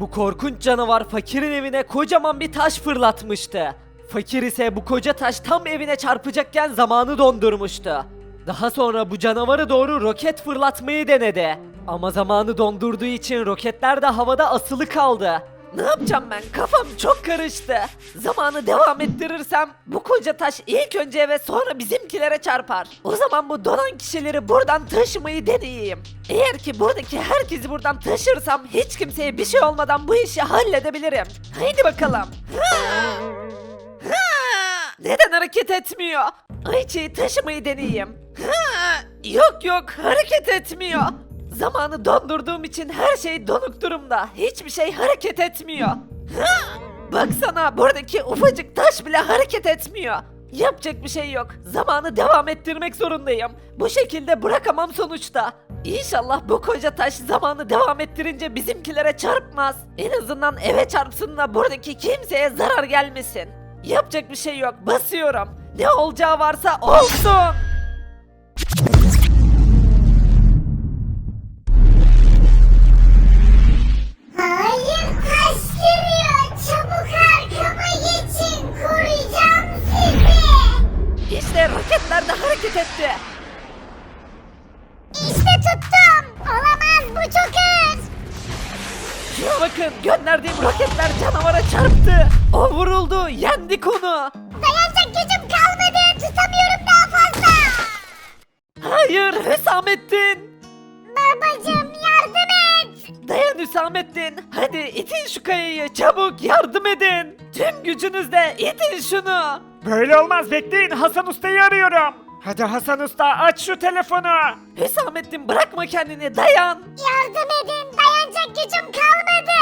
Bu korkunç canavar fakirin evine kocaman bir taş fırlatmıştı. Fakir ise bu koca taş tam evine çarpacakken zamanı dondurmuştu. Daha sonra bu canavarı doğru roket fırlatmayı denedi. Ama zamanı dondurduğu için roketler de havada asılı kaldı. Ne yapacağım ben? Kafam çok karıştı. Zamanı devam ettirirsem bu koca taş ilk önce eve sonra bizimkilere çarpar. O zaman bu donan kişileri buradan taşımayı deneyeyim. Eğer ki buradaki herkesi buradan taşırsam hiç kimseye bir şey olmadan bu işi halledebilirim. Haydi bakalım. Neden hareket etmiyor? Ayçi'yi taşımayı deneyeyim. Yok yok hareket etmiyor. Zamanı dondurduğum için her şey donuk durumda. Hiçbir şey hareket etmiyor. Baksana buradaki ufacık taş bile hareket etmiyor. Yapacak bir şey yok. Zamanı devam ettirmek zorundayım. Bu şekilde bırakamam sonuçta. İnşallah bu koca taş zamanı devam ettirince bizimkilere çarpmaz. En azından eve çarpsın da buradaki kimseye zarar gelmesin. Yapacak bir şey yok. Basıyorum. Ne olacağı varsa olsun. Hareket etti. İşte tuttum. Olamaz bu çok ağır. Şuna bakın gönderdiğim roketler canavara çarptı. O vuruldu. Yendik onu. Dayanacak gücüm kalmadı. Tutamıyorum daha fazla. Hayır Hüsamettin. Babacım yardım et. Dayan Hüsamettin. Hadi itin şu kayayı çabuk yardım edin. Tüm gücünüzle itin şunu. Böyle olmaz bekleyin Hasan Usta'yı arıyorum. Hadi Hasan Usta aç şu telefonu. Hüsamettin bırakma kendini dayan. Yardım edin. Dayanacak gücüm kalmadı.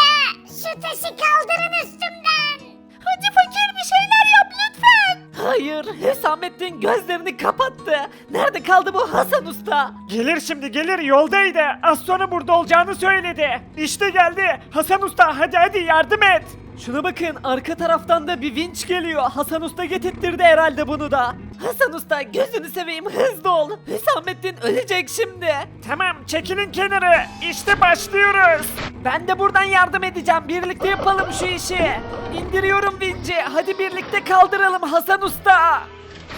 Şu taşı kaldırın üstümden. Hadi fakir bir şeyler yap lütfen. Hayır Hüsamettin gözlerini kapattı. Nerede kaldı bu Hasan Usta? Gelir şimdi gelir yoldaydı. Az sonra burada olacağını söyledi. İşte geldi. Hasan Usta hadi hadi yardım et. Şuna bakın arka taraftan da bir vinç geliyor. Hasan Usta getirttirdi herhalde bunu da. Hasan Usta gözünü seveyim hızlı ol. Hüsamettin ölecek şimdi. Tamam çekilin kenarı. İşte başlıyoruz. Ben de buradan yardım edeceğim. Birlikte yapalım şu işi. İndiriyorum vinci. Hadi birlikte kaldıralım Hasan Usta.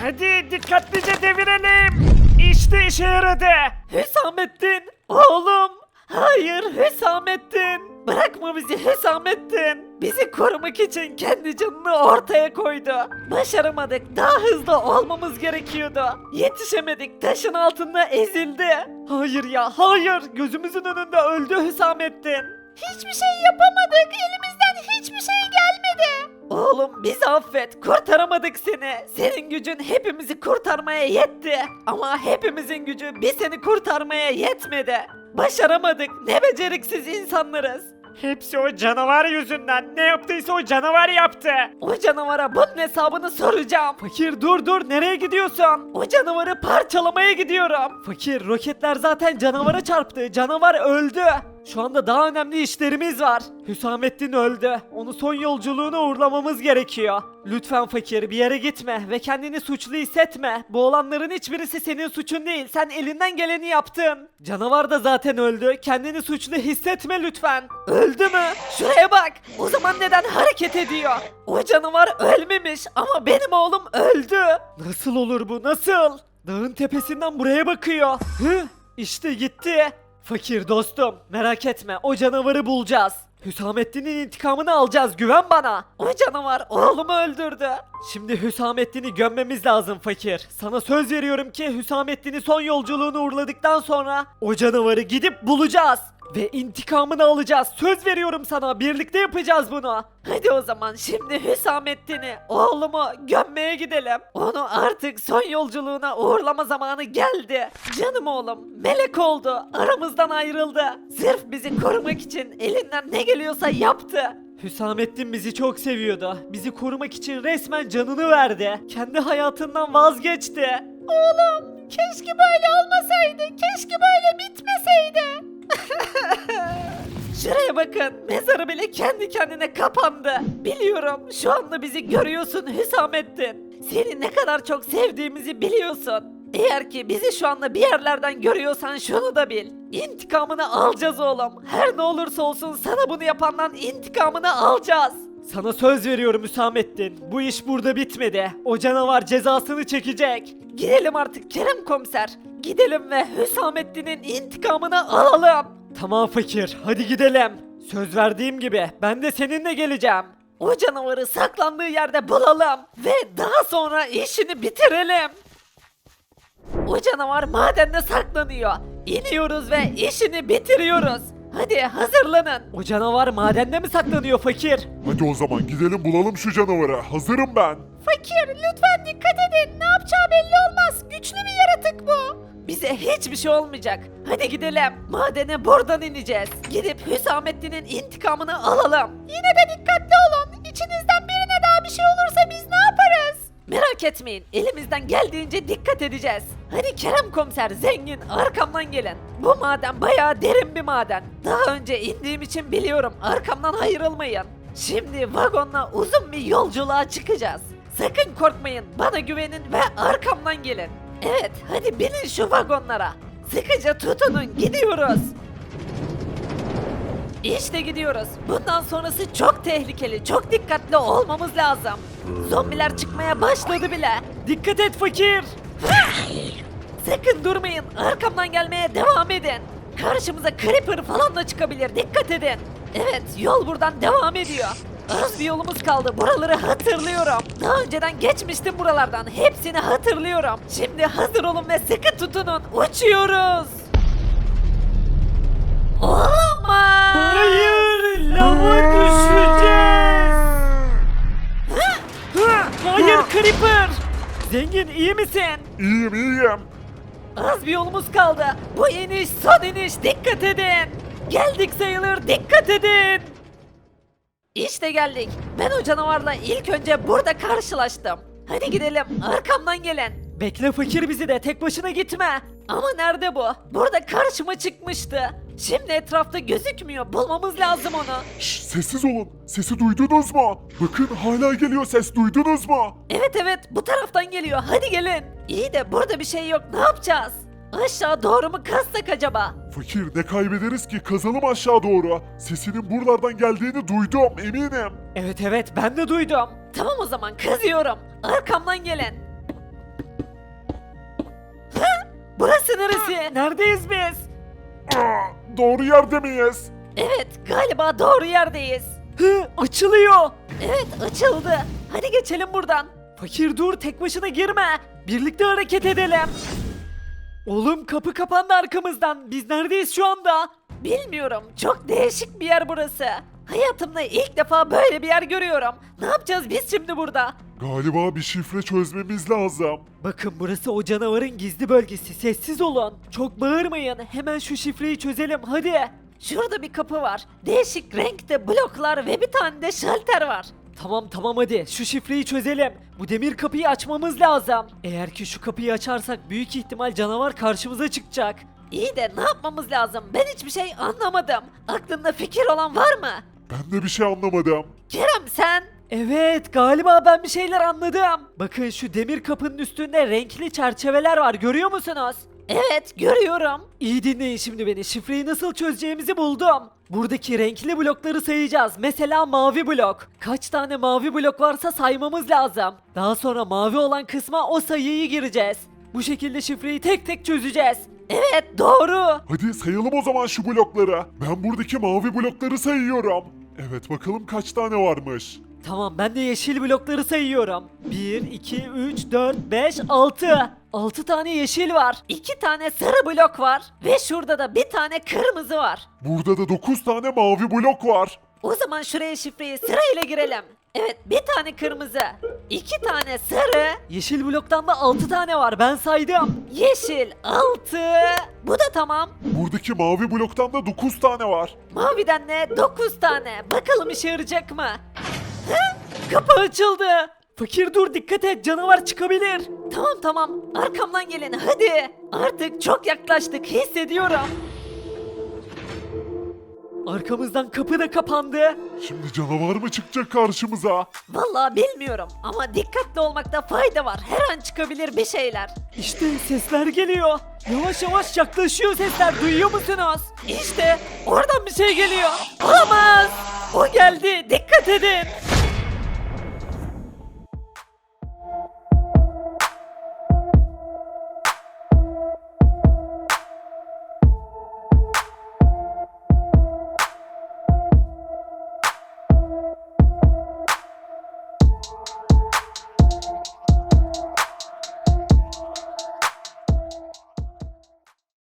Hadi dikkatlice devirelim. İşte işe yaradı. Hüsamettin. Oğlum. Hayır Hüsamettin. Bırakma bizi Hüsamettin. Bizi korumak için kendi canını ortaya koydu. Başaramadık. Daha hızlı olmamız gerekiyordu. Yetişemedik. Taşın altında ezildi. Hayır ya hayır. Gözümüzün önünde öldü Hüsamettin. Hiçbir şey yapamadık. Elimizden hiçbir şey gelmedi. Oğlum bizi affet. Kurtaramadık seni. Senin gücün hepimizi kurtarmaya yetti. Ama hepimizin gücü bir seni kurtarmaya yetmedi. Başaramadık. Ne beceriksiz insanlarız. Hepsi o canavar yüzünden. Ne yaptıysa o canavar yaptı. O canavara bunun hesabını soracağım. Fakir dur dur nereye gidiyorsun? O canavarı parçalamaya gidiyorum. Fakir roketler zaten canavara çarptı. Canavar öldü. Şu anda daha önemli işlerimiz var. Hüsamettin öldü. Onu son yolculuğuna uğurlamamız gerekiyor. Lütfen fakir bir yere gitme ve kendini suçlu hissetme. Bu olanların hiçbirisi senin suçun değil. Sen elinden geleni yaptın. Canavar da zaten öldü. Kendini suçlu hissetme lütfen. Öldü mü? Şuraya bak. O zaman neden hareket ediyor? O canavar ölmemiş ama benim oğlum öldü. Nasıl olur bu? Nasıl? Dağın tepesinden buraya bakıyor. Hı? İşte gitti. Fakir dostum merak etme o canavarı bulacağız. Hüsamettin'in intikamını alacağız güven bana. O canavar oğlumu öldürdü. Şimdi Hüsamettin'i gömmemiz lazım fakir. Sana söz veriyorum ki Hüsamettin'i son yolculuğunu uğurladıktan sonra o canavarı gidip bulacağız. Ve intikamını alacağız. Söz veriyorum sana. Birlikte yapacağız bunu. Hadi o zaman şimdi Hüsamettin'i, oğlumu gömmeye gidelim. Onu artık son yolculuğuna uğurlama zamanı geldi. Canım oğlum melek oldu. Aramızdan ayrıldı. Sırf bizi korumak için elinden ne geliyorsa yaptı. Hüsamettin bizi çok seviyordu. Bizi korumak için resmen canını verdi. Kendi hayatından vazgeçti. Oğlum keşke böyle olmasaydı. Keşke böyle bitmeseydi. Şuraya bakın mezarı bile kendi kendine kapandı. Biliyorum şu anda bizi görüyorsun Hüsamettin. Seni ne kadar çok sevdiğimizi biliyorsun. Eğer ki bizi şu anda bir yerlerden görüyorsan şunu da bil. İntikamını alacağız oğlum. Her ne olursa olsun sana bunu yapandan intikamını alacağız. Sana söz veriyorum Hüsamettin. Bu iş burada bitmedi. O canavar cezasını çekecek. Gidelim artık Kerem komiser. Gidelim ve Hüsamettin'in intikamını alalım. Tamam fakir hadi gidelim. Söz verdiğim gibi ben de seninle geleceğim. O canavarı saklandığı yerde bulalım ve daha sonra işini bitirelim. O canavar madende saklanıyor. İniyoruz ve işini bitiriyoruz. Hadi hazırlanın. O canavar madende mi saklanıyor fakir? Hadi o zaman gidelim bulalım şu canavarı. Hazırım ben. Fakir lütfen dikkat edin. Ne yapacağı belli olmaz. Güçlü bir yaratık bu. Bize hiçbir şey olmayacak. Hadi gidelim. Madene buradan ineceğiz. Gidip Hüsamettin'in intikamını alalım. Yine de dikkatli olun. İçinizden birine daha bir şey olursa biz ne yaparız? Merak etmeyin. Elimizden geldiğince dikkat edeceğiz. Hadi Kerem komiser zengin arkamdan gelin. Bu maden bayağı derin bir maden. Daha önce indiğim için biliyorum. Arkamdan ayrılmayın. Şimdi vagonla uzun bir yolculuğa çıkacağız. Sakın korkmayın. Bana güvenin ve arkamdan gelin. Evet hadi binin şu vagonlara. Sıkıca tutunun gidiyoruz. İşte gidiyoruz. Bundan sonrası çok tehlikeli. Çok dikkatli olmamız lazım. Zombiler çıkmaya başladı bile. Dikkat et fakir. Sakın durmayın. Arkamdan gelmeye devam edin. Karşımıza creeper falan da çıkabilir. Dikkat edin. Evet yol buradan devam ediyor. Az bir yolumuz kaldı. Buraları hatırlıyorum. Daha önceden geçmiştim buralardan. Hepsini hatırlıyorum. Şimdi hazır olun ve sıkı tutunun. Uçuyoruz. Olamaz. Hayır, lava düşeceğiz. Hayır Creeper. Zengin iyi misin? İyiyim iyiyim. Az bir yolumuz kaldı. Bu iniş son iniş dikkat edin. Geldik sayılır dikkat edin. İşte geldik. Ben o canavarla ilk önce burada karşılaştım. Hadi gidelim arkamdan gelin. Bekle fakir bizi de tek başına gitme. Ama nerede bu? Burada karşıma çıkmıştı. Şimdi etrafta gözükmüyor. Bulmamız lazım onu. Şşş sessiz olun. Sesi duydunuz mu? Bakın hala geliyor ses duydunuz mu? Evet evet bu taraftan geliyor. Hadi gelin. İyi de burada bir şey yok. Ne yapacağız? Aşağı doğru mu kazsak acaba? Fakir ne kaybederiz ki kazalım aşağı doğru. Sesinin buralardan geldiğini duydum eminim. Evet evet ben de duydum. Tamam o zaman kazıyorum. Arkamdan gelin. Hı? Burası neresi? Neredeyiz biz? Aa, doğru yerde miyiz? Evet galiba doğru yerdeyiz. Hı, açılıyor. Evet açıldı. Hadi geçelim buradan. Fakir dur tek başına girme. Birlikte hareket edelim. Oğlum kapı kapandı arkamızdan. Biz neredeyiz şu anda? Bilmiyorum. Çok değişik bir yer burası. Hayatımda ilk defa böyle bir yer görüyorum. Ne yapacağız biz şimdi burada? Galiba bir şifre çözmemiz lazım. Bakın burası o canavarın gizli bölgesi. Sessiz olun. Çok bağırmayın. Hemen şu şifreyi çözelim hadi. Şurada bir kapı var. Değişik renkte bloklar ve bir tane de şalter var. Tamam tamam hadi şu şifreyi çözelim. Bu demir kapıyı açmamız lazım. Eğer ki şu kapıyı açarsak büyük ihtimal canavar karşımıza çıkacak. İyi de ne yapmamız lazım? Ben hiçbir şey anlamadım. Aklında fikir olan var mı? Ben de bir şey anlamadım. Kerem sen? Evet galiba ben bir şeyler anladım. Bakın şu demir kapının üstünde renkli çerçeveler var görüyor musunuz? Evet görüyorum. İyi dinleyin şimdi beni şifreyi nasıl çözeceğimizi buldum. Buradaki renkli blokları sayacağız. Mesela mavi blok. Kaç tane mavi blok varsa saymamız lazım. Daha sonra mavi olan kısma o sayıyı gireceğiz. Bu şekilde şifreyi tek tek çözeceğiz. Evet doğru. Hadi sayalım o zaman şu blokları. Ben buradaki mavi blokları sayıyorum. Evet bakalım kaç tane varmış. Tamam ben de yeşil blokları sayıyorum. 1, 2, 3, 4, 5, 6. 6 tane yeşil var. 2 tane sarı blok var. Ve şurada da bir tane kırmızı var. Burada da 9 tane mavi blok var. O zaman şuraya şifreyi sırayla girelim. Evet bir tane kırmızı. 2 tane sarı. Yeşil bloktan da 6 tane var ben saydım. Yeşil 6. Bu da tamam. Buradaki mavi bloktan da 9 tane var. Maviden de 9 tane. Bakalım işe yarayacak mı? Hı? Kapı açıldı. Fakir dur dikkat et canavar çıkabilir. Tamam tamam arkamdan gelin hadi. Artık çok yaklaştık hissediyorum. Arkamızdan kapı da kapandı. Şimdi canavar mı çıkacak karşımıza? Vallahi bilmiyorum ama dikkatli olmakta fayda var. Her an çıkabilir bir şeyler. İşte sesler geliyor. Yavaş yavaş yaklaşıyor sesler. Duyuyor musunuz? İşte oradan bir şey geliyor. Olamaz. O geldi. Dikkat edin.